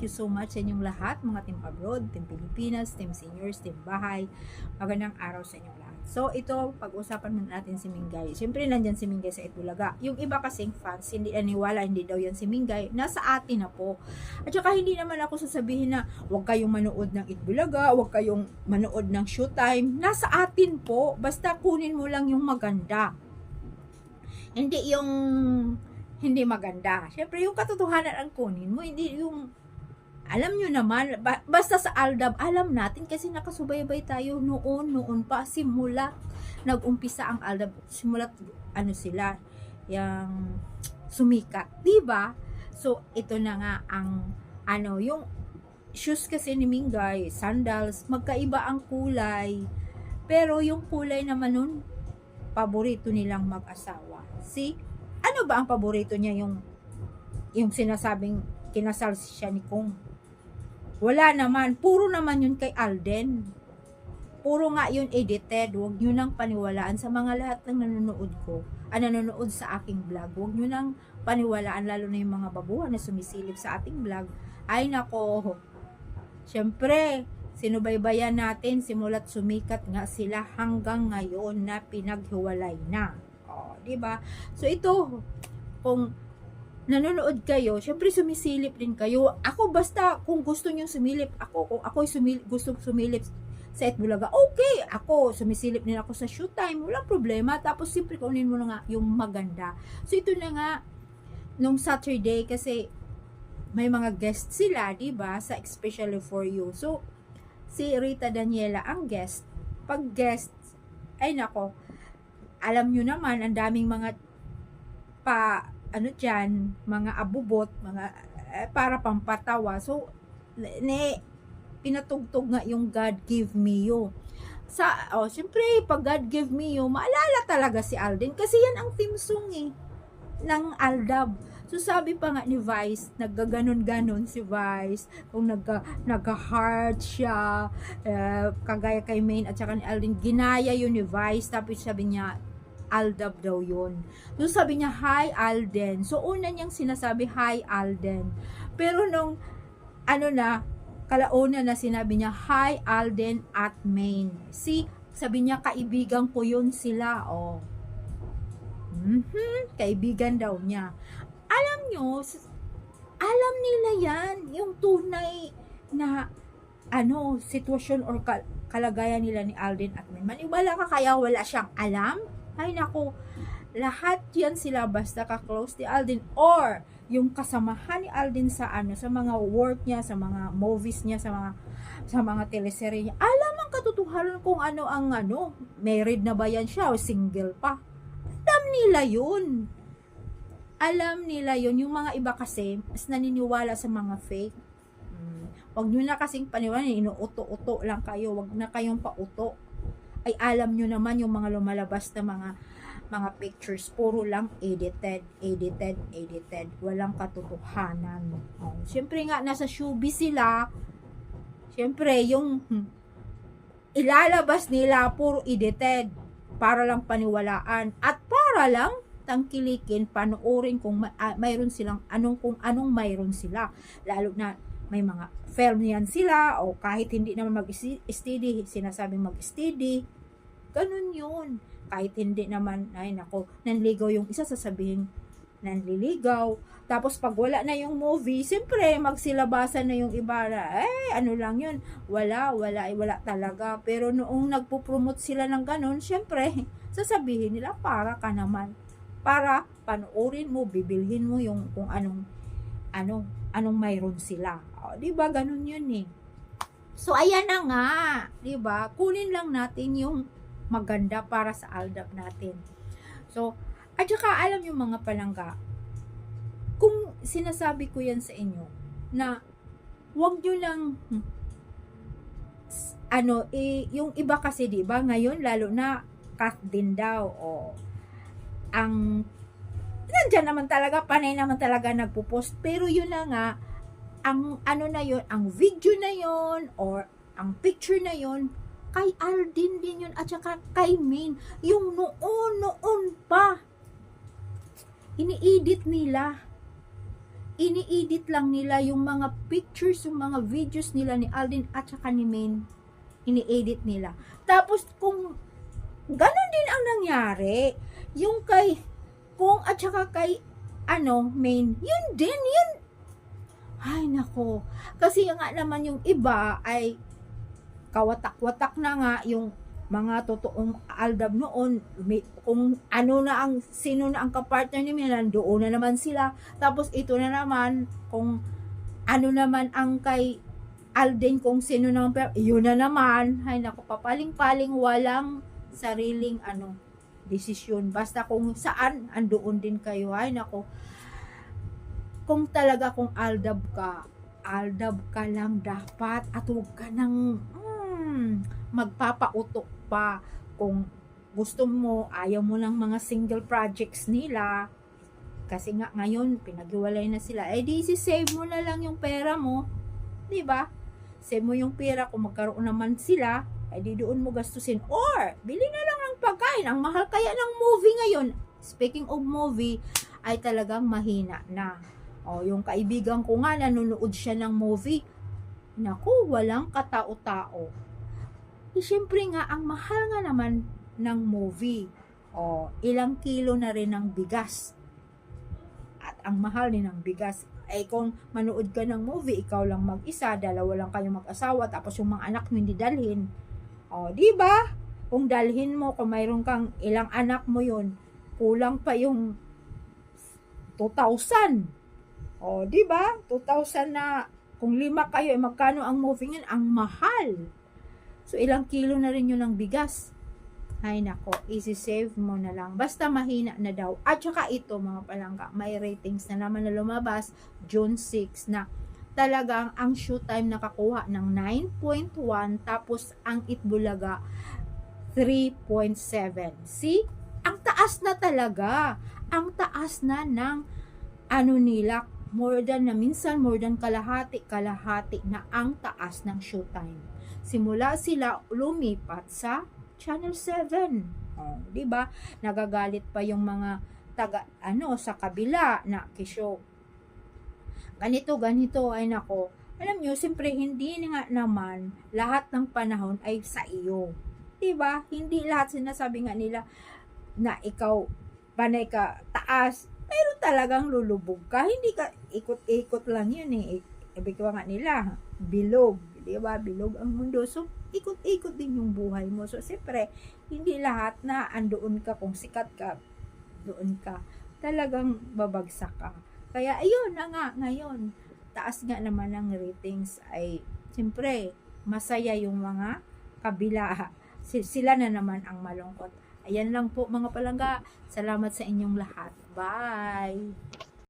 you so much sa inyong lahat, mga team abroad, team Pilipinas, team seniors, team bahay. Magandang araw sa inyong lahat. So, ito, pag-usapan muna natin si Mingay. Siyempre, nandyan si Mingay sa Itbulaga. Yung iba kasing fans, hindi aniwala, hindi daw yan si Mingay. Nasa atin na po. At saka, hindi naman ako sasabihin na huwag kayong manood ng Itbulaga, huwag kayong manood ng Showtime. Nasa atin po. Basta kunin mo lang yung maganda. Hindi yung hindi maganda. Siyempre, yung katotohanan ang kunin mo, hindi yung alam nyo naman, ba- basta sa Aldab, alam natin kasi nakasubaybay tayo noon, noon pa, simula, nag-umpisa ang Aldab, simula, ano sila, yung sumikat, di ba? So, ito na nga ang, ano, yung shoes kasi ni Mingay, sandals, magkaiba ang kulay, pero yung kulay naman nun, paborito nilang mag-asawa. See? Ano ba ang paborito niya yung yung sinasabing kinasal siya ni Kong? Wala naman. Puro naman yun kay Alden. Puro nga yun edited. Huwag nyo nang paniwalaan sa mga lahat ng nanonood ko. Ah, nanonood sa aking vlog. Huwag nyo nang paniwalaan lalo na yung mga babuhan na sumisilip sa ating vlog. Ay nako. Siyempre, sinubaybayan natin simulat sumikat nga sila hanggang ngayon na pinaghiwalay na. O, di ba? So ito, kung nanonood kayo, syempre sumisilip din kayo. Ako basta kung gusto niyo sumilip, ako kung ako sumilip, gusto sumilip sa Etbulaga, okay, ako sumisilip din ako sa showtime, walang problema. Tapos simpre kunin mo na nga yung maganda. So ito na nga nung Saturday kasi may mga guest sila, 'di ba, sa especially for you. So si Rita Daniela ang guest. Pag guest, ay nako, alam nyo naman, ang daming mga pa ano dyan, mga abubot, mga eh, para pampatawa. So, ne, pinatugtog nga yung God give me you. Sa, oh, syempre, pag God give me you, maalala talaga si Alden kasi yan ang theme song eh, ng Aldab. So sabi pa nga ni Vice, naggaganon-ganon si Vice, kung nagka, nagka-heart siya, eh, kagaya kay Maine at saka ni Alden, ginaya yun ni Vice, tapos sabi niya, Aldab daw yun. So sabi niya, hi Alden. So una niyang sinasabi, hi Alden. Pero nung, ano na, kalauna na sinabi niya, hi Alden at Maine. See, sabi niya, kaibigan ko yun sila. Oh. Mhm, kaibigan daw niya. Alam nyo, alam nila yan, yung tunay na ano, sitwasyon or kal- kalagayan nila ni Alden at Maine. Maniwala ka kaya wala siyang alam? Ay nako, lahat yan sila basta ka-close ni Alden or yung kasamahan ni Alden sa ano sa mga work niya, sa mga movies niya, sa mga sa mga teleserye niya. Alam ang katotohanan kung ano ang ano, married na ba yan siya o single pa. Alam nila yun. Alam nila yun. Yung mga iba kasi, mas naniniwala sa mga fake. Hmm. Huwag nyo na kasing paniwala, inuuto-uto lang kayo. Huwag na kayong pauto ay alam nyo naman yung mga lumalabas na mga mga pictures, puro lang edited, edited, edited. Walang katotohanan. Oh, Siyempre nga, nasa showbiz sila. Siyempre, yung hmm, ilalabas nila, puro edited. Para lang paniwalaan. At para lang tangkilikin, panoorin kung ma- ah, mayroon silang, anong kung anong mayroon sila. Lalo na may mga film yan sila o kahit hindi naman mag-steady, sinasabing mag-steady. Ganun yun. Kahit hindi naman, ay nako, nanligaw yung isa, sasabihin, nanliligaw. Tapos pag wala na yung movie, siyempre magsilabasan na yung iba na, eh, ano lang yun, wala, wala, wala talaga. Pero noong nagpo-promote sila ng ganun, siyempre, sasabihin nila, para ka naman. Para panoorin mo, bibilhin mo yung kung anong, ano, anong mayroon sila. O, di ba ganun yun eh. So ayan na nga, 'di ba? Kunin lang natin yung maganda para sa aldab natin. So, at saka alam yung mga palangga, kung sinasabi ko yan sa inyo, na wag nyo lang, hmm, ano, eh, yung iba kasi, di ba, ngayon, lalo na, cut din daw, o, ang, nandyan naman talaga, panay naman talaga nagpo-post, pero yun na nga, ang, ano na yun, ang video na yun, or, ang picture na yun, kay Aldin din yun, at saka kay Min, yung noon, noon pa, ini-edit nila, ini-edit lang nila yung mga pictures, yung mga videos nila ni Alden at saka ni Maine, ini-edit nila. Tapos kung ganon din ang nangyari, yung kay kung at saka kay ano, Maine, yun din, yun. Ay, nako. Kasi nga naman yung iba ay kawatak-watak na nga yung mga totoong aldab noon, may, kung ano na ang, sino na ang kapartner ni Milan, doon na naman sila. Tapos ito na naman, kung ano naman ang kay Alden, kung sino pero yun na naman. Ay naku, papaling-paling, walang sariling ano, desisyon. Basta kung saan, andoon din kayo. Ay naku, kung talaga kung aldab ka, aldab ka lang dapat at huwag ka nang hmm, magpapautok pa. Kung gusto mo, ayaw mo ng mga single projects nila. Kasi nga ngayon pinaghiwalay na sila. Eh di save mo na lang yung pera mo. Di ba? Save mo yung pera. Kung magkaroon naman sila eh di doon mo gastusin. Or bili na lang ng pagkain ang mahal kaya ng movie ngayon speaking of movie ay talagang mahina na o yung kaibigan ko nga nanonood siya ng movie naku walang katao-tao eh, syempre nga, ang mahal nga naman ng movie. O, ilang kilo na rin ng bigas. At ang mahal din ng bigas. Eh, kung manood ka ng movie, ikaw lang mag-isa, dalawa lang kayo mag-asawa, tapos yung mga anak mo hindi dalhin. O, di ba? Kung dalhin mo, kung mayroon kang ilang anak mo yun, kulang pa yung 2,000. O, di ba? 2,000 na, kung lima kayo, eh, magkano ang movie yun? Ang mahal. So, ilang kilo na rin yun ng bigas. Ay nako, easy save mo na lang. Basta mahina na daw. At saka ito mga palangga, may ratings na naman na lumabas June 6 na talagang ang showtime nakakuha ng 9.1 tapos ang Itbulaga 3.7. See? Ang taas na talaga. Ang taas na ng ano nila more than na minsan more than kalahati kalahati na ang taas ng showtime simula sila lumipat sa Channel 7. Oh, 'di ba? Nagagalit pa yung mga taga ano sa kabila na kisyo. Ganito ganito ay nako. Alam nyo, siyempre hindi nga naman lahat ng panahon ay sa iyo. 'Di ba? Hindi lahat sinasabi nga nila na ikaw panay ka taas, pero talagang lulubog ka. Hindi ka ikot-ikot lang 'yun eh. Ibig nga nila, bilog, 'di ba? Bilog ang mundo. So ikot-ikot din yung buhay mo. So, siyempre, hindi lahat na andoon ka kung sikat ka, doon ka. Talagang babagsak ka. Kaya, ayun na nga, ngayon, taas nga naman ng ratings ay, siyempre, masaya yung mga kabila. Sila na naman ang malungkot. Ayan lang po mga palangga. Salamat sa inyong lahat. Bye!